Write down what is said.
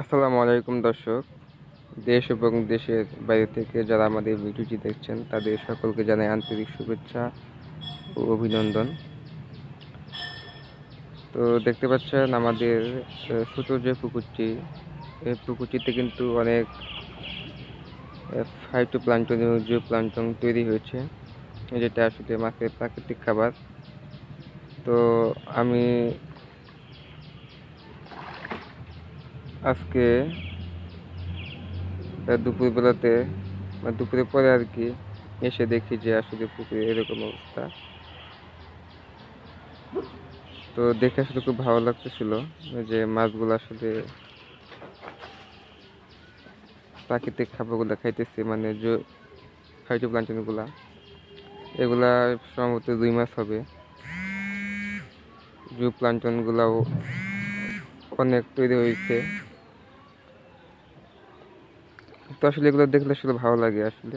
আসসালামু আলাইকুম দর্শক। দেশ এবং দেশের বাইরে থেকে যারা আমাদের ভিডিওটি দেখছেন, তাদের সকলকে জানাই আন্তরিক শুভেচ্ছা ও অভিনন্দন। তো দেখতে পাচ্ছেন আমাদের ছোট যে পুকুরটি, এই পুকুরটিতে কিন্তু অনেক ফাইটো প্লান্টন এবং জিও প্লান্টন তৈরি হয়েছে, যেটা আসলে মাছের প্রাকৃতিক খাবার। তো আমি আজকে দুপুরবেলাতে, বা দুপুরের পরে আর কি, এসে দেখি যে আসলে পুকুরে এরকম অবস্থা। তো দেখে আসলে খুব ভালো লাগতেছিল যে মাছগুলো আসলে প্রাকৃতিক খাবারগুলো খাইতেছে মানে যে ফাইটো প্লান্টনগুলা, এগুলা সম্ভবত দুই মাস হবে। জু প্লান্টনগুলাও অনেক তৈরি হয়েছে। তো আসলে এগুলো দেখলে আসলে ভালো লাগে আসলে।